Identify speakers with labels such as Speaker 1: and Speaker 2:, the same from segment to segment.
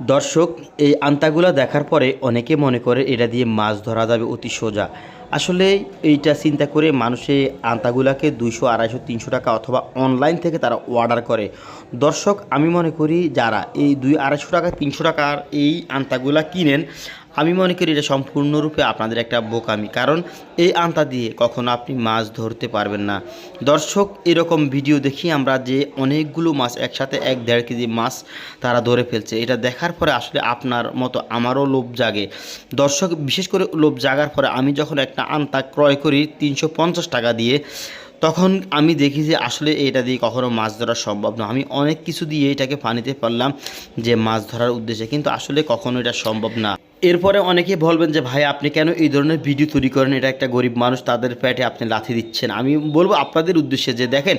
Speaker 1: দর্শক, এই আন্তাগুলা দেখার পরে অনেকে মনে করে এটা দিয়ে মাছ ধরা যাবে অতি সোজা। আসলে এইটা চিন্তা করে মানুষে আন্তাগুলাকে দুইশো, আড়াইশো, তিনশো টাকা অথবা অনলাইন থেকে তারা অর্ডার করে। দর্শক, আমি মনে করি যারা এই দুই, আড়াইশো টাকা, তিনশো টাকার এই আন্তাগুলা কিনেন আমি মনে করি এটা সম্পূর্ণরূপে আপনাদের একটা বোকামি, কারণ এই আন্তা দিয়ে কখনো আপনি মাছ ধরতে পারবেন না। দর্শক, এরকম ভিডিও দেখি আমরা যে অনেকগুলো মাছ একসাথে এক দেড় কেজি মাছ তারা ধরে ফেলছে। এটা দেখার পরে আসলে আপনার মতো আমারও লোভ জাগে। দর্শক, বিশেষ করে লোভ জাগার পরে আমি যখন একটা আন্তা ক্রয় করি তিনশো পঞ্চাশ টাকা দিয়ে, তখন আমি দেখি যে আসলে এটা দিয়ে কখনো মাছ ধরা সম্ভব না। আমি অনেক কিছু দিয়ে এটাকে পানিতে পারলাম যে মাছ ধরার উদ্দেশ্যে, কিন্তু আসলে কখনো এটা সম্ভব না। এরপরে অনেকে বলবেন যে, ভাই, আপনি কেন এই ধরনের ভিডিও তৈরি করেন? এটা একটা গরিব মানুষ, তাদের পেটে আপনি লাথি দিচ্ছেন। আমি বলব আপনাদের উদ্দেশ্যে যে, দেখেন,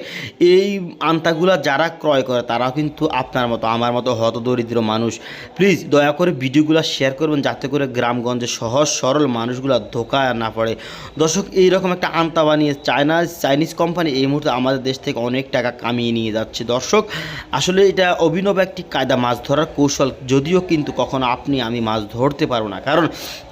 Speaker 1: এই আন্তাগুলা যারা ক্রয় করে, তারাও কিন্তু আপনার মতো, আমার মতো হতদরিদ্র মানুষ। প্লিজ, দয়া করে ভিডিওগুলো শেয়ার করবেন, যাতে করে গ্রামগঞ্জে সহজ, সরল মানুষগুলো ধোকায় না পড়ে। দর্শক, এইরকম একটা আন্তা বানিয়ে চায়না, চাইনিজ কোম্পানি এই মুহূর্তে আমাদের দেশ থেকে অনেক টাকা কামিয়ে নিয়ে যাচ্ছে। দর্শক, আসলে এটা অভিনব একটি কায়দা মাছ ধরার কৌশল, যদিও কিন্তু কখনো আপনি, আমি মাছ ধরতে পারব না। কারণ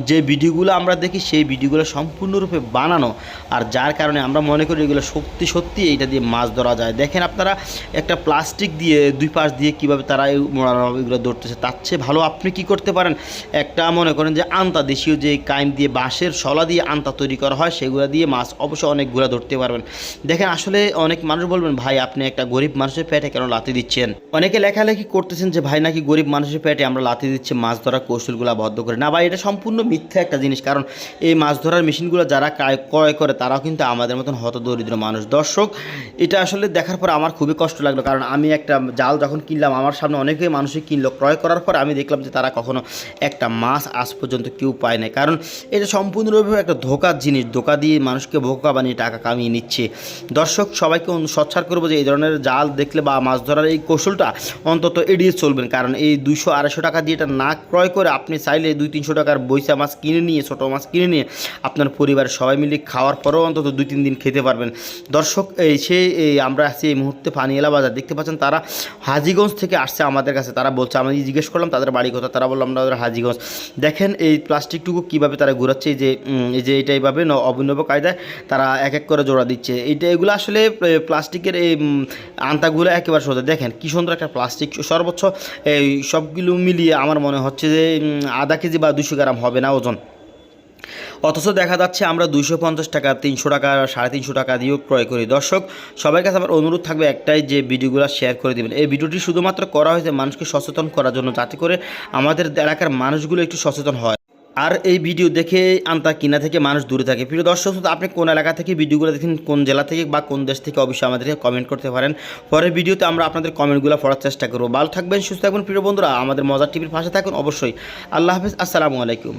Speaker 1: যে ভিডিওগুলো আমরা দেখি, সেই ভিডিওগুলো সম্পূর্ণরূপে বানানো। আর যার কারণে আমরা মনে করি এগুলো সত্যি সত্যি এইটা দিয়ে মাছ ধরা যায়। দেখেন আপনারা একটা প্লাস্টিক দিয়ে, দুই পাশ দিয়ে কীভাবে তারা এগুলো ধরতেছে, তার চেয়ে ভালো আপনি কি করতে পারেন? একটা মনে করেন যে আন্তা, দেশীয় যে কাইম দিয়ে, বাঁশের শলা দিয়ে আন্তা তৈরি করা হয়, সেগুলো দিয়ে মাছ অবশ্যই অনেকগুলো ধরতে পারবেন। দেখেন আসলে অনেক মানুষ বলবেন, ভাই, আপনি একটা গরিব মানুষের পেটে কেন লাথি দিচ্ছেন? অনেকে লেখালেখি করতেছেন যে, ভাই, নাকি গরিব মানুষের পেটে আমরা লাথি দিচ্ছি, মাছ ধরার কৌশলগুলো বদ্ধ করে। না ভাই, এটা সম্পূর্ণ মিথ্যা একটা জিনিস, কারণ এই মাছ ধরার মেশিনগুলো যারা ক্রয় করে, তারাও কিন্তু আমাদের মতন হত দরিদ্র মানুষ। দর্শক, এটা আসলে দেখার পর আমার খুবই কষ্ট লাগল, কারণ আমি একটা জাল যখন কিনলাম, আমার সামনে অনেকেই মানুষই কিনলো। ক্রয় করার পর আমি দেখলাম যে তারা কখনো একটা মাছ আজ পর্যন্ত কেউ পায় না কারণ এটা সম্পূর্ণরূপে একটা ধোকার জিনিস, ধোকা দিয়ে মানুষকে বোকা বানিয়ে টাকা কামিয়ে নিচ্ছে। দর্শক, সবাইকে সচ্ছার করব যে এই ধরনের জাল দেখলে বা মাছ ধরার এই কৌশলটা অন্তত এড়িয়ে চলবেন, কারণ এই দুশো আড়াইশো টাকা দিয়ে এটা না ক্রয় করে আপনি চাইলে দুই তিনশো টাকার বৈশা মাছ কিনে নিয়ে, ছোটো মাছ কিনে নিয়ে আপনার পরিবারের সবাই মিলে খাওয়ার পরেও অন্তত দুই তিন দিন খেতে পারবেন। দর্শক, এই সে আমরা আছি এই মুহূর্তে পানিয়েলা বাজার। দেখতে পাচ্ছেন তারা হাজিগঞ্জ থেকে আসছে আমাদের কাছে। তারা বলছে, আমি জিজ্ঞেস করলাম তাদের বাড়ি কথা তারা বললাম আমরা হাজিগঞ্জ। দেখেন এই প্লাস্টিকটুকু কীভাবে তারা ঘুরাচ্ছে যে এই যে এটা এইভাবে অভিনব কায়দায় তারা এক এক করে জোড়া দিচ্ছে। এইটা, এগুলো আসলে প্লাস্টিকের, এই আন্তাগুলো একেবারে সোজা। দেখেন কী সুন্দর একটা প্লাস্টিক, সর্বোচ্চ এই সবগুলো মিলিয়ে আমার মনে হচ্ছে যে আধা কেজি বা দুশো গ্রাম হবে না ওজন। অথচ দেখা যাচ্ছে আমরা দুশো পঞ্চাশ টাকা, তিনশো টাকা, সাড়ে তিনশো টাকা দিয়েও ক্রয় করি। দর্শক, সবার কাছে আমার অনুরোধ থাকবে একটাই যে ভিডিওগুলো শেয়ার করে দেবেন। এই ভিডিওটি শুধুমাত্র করা হয়েছে মানুষকে সচেতন করার জন্য, যাতে করে আমাদের এলাকার মানুষগুলো একটু সচেতন হয়। আর এই ভিডিও দেখে আন্তা কিনা থেকে মানুষ দূরে থাকে। প্রিয় দর্শক শ্রোতা, আপনি কোন এলাকা থেকে ভিডিওগুলো দেখেন কোন জেলা থেকে বা কোন দেশ থেকে অবশ্যই আমাদেরকে কমেন্ট করতে পারেন। পরের ভিডিওতে আমরা আপনাদের কমেন্টগুলো পড়ার চেষ্টা করব। ভালো থাকবেন সুস্থ থাকবেন প্রিয় বন্ধুরা। আমাদের মজার টিভির পাশে থাকুন অবশ্যই। আল্লাহ হাফিজ আসসালামু আলাইকুম।